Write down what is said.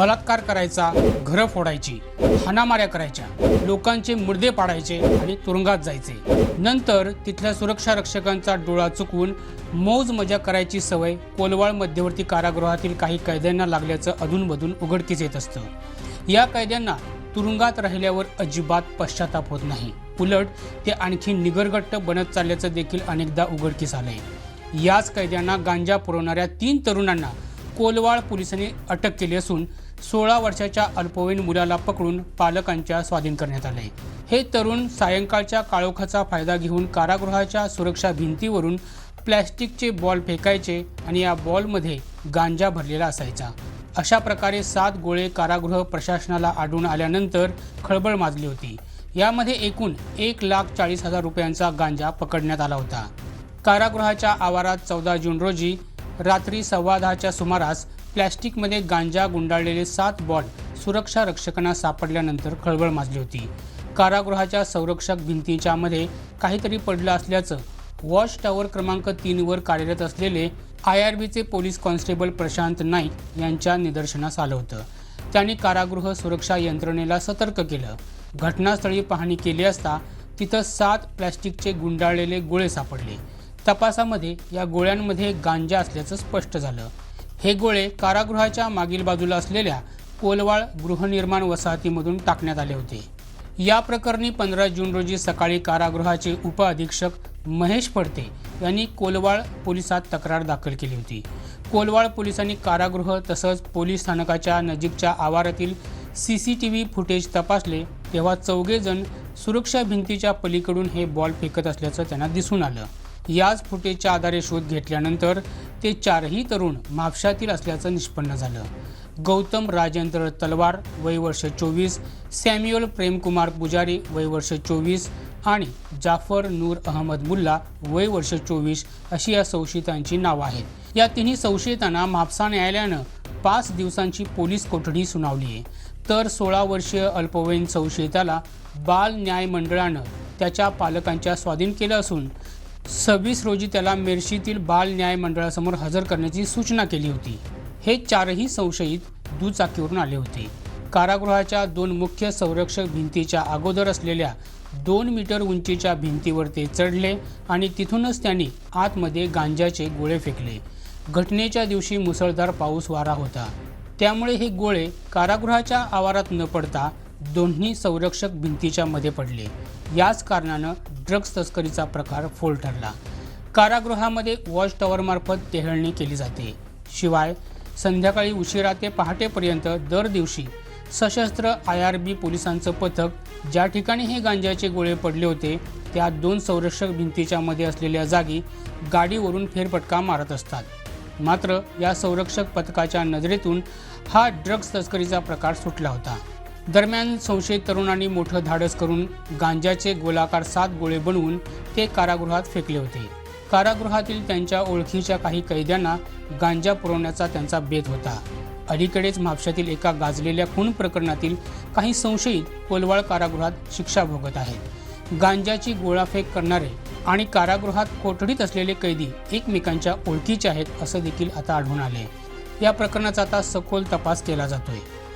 बलात्कार करायचा घरं फोडायची हाणामाऱ्या करायच्या लोकांचे मुर्दे पाडायचे आणि तुरुंगात जायचे. नंतर तिथल्या सुरक्षा रक्षकांचा डोळा चुकवून मौज मजा करायची सवय कोलवाळ मध्यवर्ती कारागृहातील काही कैद्यांना लागल्याचं अधूनमधून उघडकीस येत असतं. या कैद्यांना तुरुंगात राहिल्यावर अजिबात पश्चाताप होत नाही. उलट ते आणखी निगरगट्ट बनत चालल्याचं देखील अनेकदा उघडकीस आलंय. याच कैद्यांना गांजा पुरवणाऱ्या तीन तरुणांना कोलवाळ पोलिसांनी अटक केली असून सोळा वर्षाच्या अल्पवयीन मुलाला पकडून पालकांच्या स्वाधीन करण्यात आले. हे तरुण सायंकाळच्या काळोखाचा फायदा घेऊन कारागृहाच्या सुरक्षा भिंतीवरून प्लॅस्टिकचे बॉल फेकायचे आणि या बॉलमध्ये गांजा भरलेला असायचा. अशा प्रकारे सात गोळे कारागृह प्रशासनाला आढळून आल्यानंतर खळबळ माजली होती. यामध्ये एकूण एक लाख चाळीस हजार रुपयांचा गांजा पकडण्यात आला होता. कारागृहाच्या आवारात चौदा जून रोजी रात्री सव्वा दहाच्या सुमारास प्लॅस्टिकमध्ये गांजा गुंडाळलेले सात बॉल सुरक्षा रक्षकांना सापडल्यानंतर खळबळ माजली होती. कारागृहाच्या संरक्षक भिंतीच्या मध्ये काहीतरी पडलं असल्याचं वॉच टॉवर क्रमांक तीनवर कार्यरत असलेले आय आर बीचे पोलीस कॉन्स्टेबल प्रशांत नाईक यांच्या निदर्शनास आलं होतं. त्यांनी कारागृह सुरक्षा यंत्रणेला सतर्क केलं. घटनास्थळी पाहणी केली असता तिथं सात प्लॅस्टिकचे गुंडाळलेले गोळे सापडले. तपासामध्ये या गोळ्यांमध्ये गांजा असल्याचं स्पष्ट झालं. हे गोळे कारागृहाच्या मागील बाजूला असलेल्या कोलवाळ गृहनिर्माण वसाहतीमधून टाकण्यात आले होते. या प्रकरणी पंधरा जून रोजी सकाळी कारागृहाचे उपअधीक्षक महेश फडते यांनी कोलवाळ पोलिसात तक्रार दाखल केली होती. कोलवाळ पोलिसांनी कारागृह तसंच पोलीस स्थानकाच्या नजीकच्या आवारातील C C T V footage तपासले तेव्हा चौघेजण सुरक्षा भिंतीच्या पलीकडून हे बॉल फेकत असल्याचं त्यांना दिसून आलं. याच फुटेजच्या आधारे शोध घेतल्यानंतर ते चारही तरुण म्हापशातील असल्याचं निष्पन्न झालं. गौतम राजेंद्र तलवार वय वर्ष चोवीस सॅम्युअल प्रेमकुमार पुजारी वय वर्ष चोवीस आणि जाफर नूर अहमद मुल्ला वय वर्ष चोवीस अशी या संशयितांची नावं आहेत. या तिन्ही संशयितांना म्हापसा न्यायालयानं पाच दिवसांची पोलीस कोठडी सुनावली आहे. तर सोळा वर्षीय अल्पवयीन संशयिताला बाल न्याय मंडळानं त्याच्या पालकांच्या स्वाधीन केलं असून सव्वीस रोजी त्याला मेर्शीतील बाल न्याय मंडळासमोर हजर करण्याची सूचना केली होती. हे चारही संशयित दुचाकीवरून आले होते. कारागृहाच्या दोन मुख्य संरक्षक भिंतीच्या अगोदर असलेल्या दोन मीटर उंचीच्या भिंतीवर ते चढले आणि तिथूनच त्यांनी आतमध्ये गांजाचे गोळे फेकले. घटनेच्या दिवशी मुसळधार पाऊस वारा होता. त्यामुळे हे गोळे कारागृहाच्या आवारात न पडता दोन्ही संरक्षक भिंतीच्या मध्ये पडले. याच कारणानं ड्रग्ज तस्करीचा प्रकार फोल ठरला. कारागृहामध्ये वॉच टॉवरमार्फत टेहळणी केली जाते. शिवाय संध्याकाळी उशिरा ते पहाटेपर्यंत दर दिवशी सशस्त्र आय आर बी पोलिसांचं पथक ज्या ठिकाणी हे गांजाचे गोळे पडले होते त्या दोन संरक्षक भिंतीच्या मध्ये असलेल्या जागी गाडीवरून फेरफटका मारत असतात. मात्र या संरक्षक पथकाच्या नजरेतून हा ड्रग्ज तस्करीचा प्रकार सुटला होता. दरम्यान संशयित तरुणांनी मोठं धाडस करून गांजाचे गोलाकार सात गोळे बनवून ते कारागृहात फेकले होते. कारागृहातील त्यांच्या ओळखीच्या काही कैद्यांना गांजा पुरवण्याचा त्यांचा बेत होता. अलीकडेच म्हापशातील एका गाजलेल्या खून प्रकरणातील काही संशयित कोलवाळ कारागृहात शिक्षा भोगत आहेत. गांजाची गोळाफेक करणारे आणि कारागृहात कोठडीत असलेले कैदी एकमेकांच्या ओळखीचे आहेत असं देखील आता आढळून आले या प्रकरणाचा आता सखोल तपास केला जातोय.